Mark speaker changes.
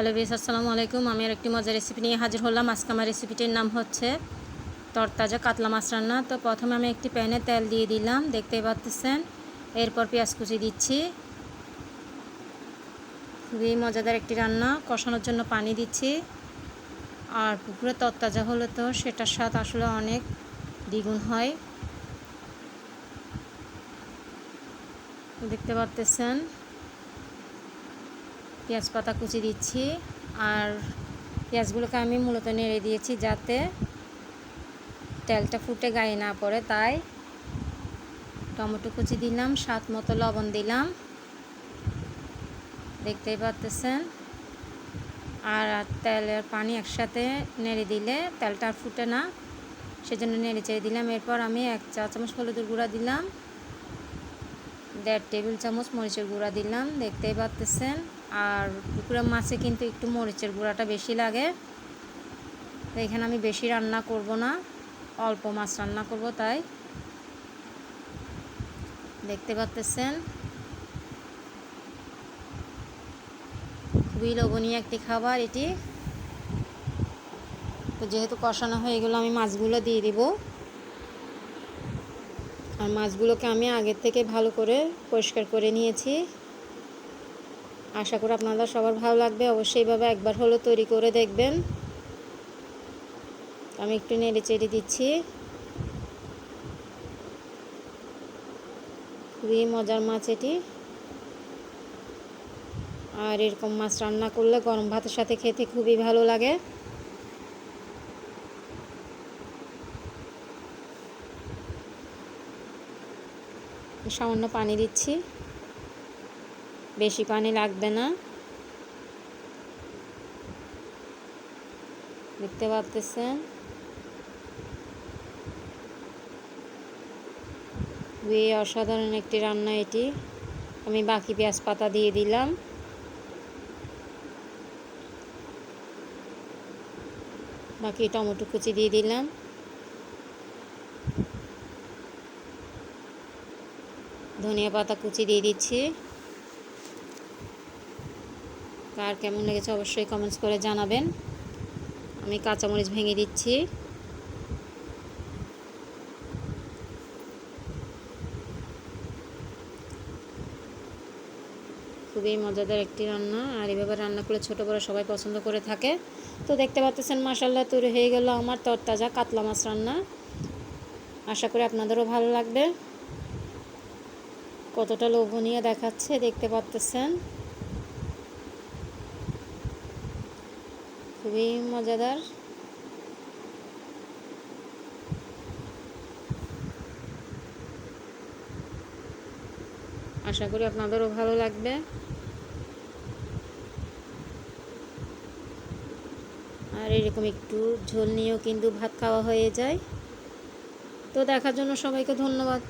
Speaker 1: Hello base আসসালামু আলাইকুম। আমি আর একটি মজার রেসিপি নিয়ে হাজির হলাম। আজকে আমার রেসিপিটির নাম হচ্ছে তরতাজা কাতলা মাছ রান্না। তো প্রথমে আমি একটি প্যানে তেল দিয়ে দিলাম, দেখতেই পাচ্ছেন এরপর পেঁয়াজ কুচি দিচ্ছি। খুবই মজাদার একটি রান্না, কষানোর জন্য পানি দিচ্ছি। আর পুকুরে তরতাজা হলে তো সেটার স্বাদ আসলে অনেক দ্বিগুণ হয়। দেখতে পাচ্ছেন পেঁয়াজ পাতা কুচি দিচ্ছি আর পেঁয়াজগুলোকে আমি মূলত নেড়ে দিয়েছি যাতে তেলটা ফুটে গায়ে না পড়ে। তাই টমেটো কুচি দিলাম, স্বাদ মতো লবণ দিলাম। দেখতেই পাচ্তেছেন আর তেলের পানি একসাথে নেড়ে দিলে তেলটা আর ফুটে না, সেজন্য নেড়ে চেড়ে দিলাম। এরপর আমি এক চা চামচ হলুদের গুঁড়া দিলাম। দেড় টেবিল চামচ মরিচের গুঁড়া দিলাম, দেখতেই পাচ্তেছেন। আর পুকুরের মাছে কিন্তু একটু মরিচের গুঁড়াটা বেশি লাগে। তো এখানে আমি বেশি রান্না করব না, অল্প মাছ রান্না করব তাই। দেখতে পাচ্তেছেন? খুবই লোভনীয় একটি খাবার এটি। তো যেহেতু কষানো হয়ে গেলো, আমি মাছগুলো দিয়ে দিব। আর মাছগুলোকে আমি আগের থেকে ভালো করে পরিষ্কার করে নিয়েছি। আশা করি আপনাদের সবার ভালো লাগবে। অবশ্যই এইভাবে একবার হলো তৈরি করে দেখবেন। আমি একটু নেড়ে চেড়ে দিচ্ছি। খুবই মজার মাছ এটি। আর এরকম মাছ রান্না করলে গরম ভাতের সাথে খেতে খুবই ভালো লাগে। সামান্য পানি দিচ্ছি। বেশি পানি লাগবে না। দেখতে পাচ্তেছেন খুবই অসাধারণ একটি রান্না এটি। আমি বাকি পেঁয়াজ পাতা দিয়ে দিলাম। বাকি টমেটো কুচি দিয়ে দিলাম। ধনিয়া পাতা কুচি দিয়ে দিচ্ছি। কার কেমন লেগেছে অবশ্যই কমেন্টস করে জানাবেন। আমি কাঁচামরিচ ভেঙে দিচ্ছি। খুবই মজাদার একটি রান্না। আর এভাবে রান্না করলে ছোটো বড়ো সবাই পছন্দ করে থাকে। তো দেখতে পাচ্ছেন মাসাল্লাহ তৈরি হয়ে গেল আমার তরতাজা কাতলা মাছ রান্না। আশা করি আপনাদেরও ভালো লাগবে। কতটা লোভনীয় দেখাচ্ছে, দেখতে পাচ্তেছেন খুবই মজাদার। আশা করি আপনাদেরও ভালো লাগবে। আর এরকম একটু ঝোল নিয়েও কিন্তু ভাত খাওয়া হয়ে যায়। তো দেখার জন্য সবাইকে ধন্যবাদ।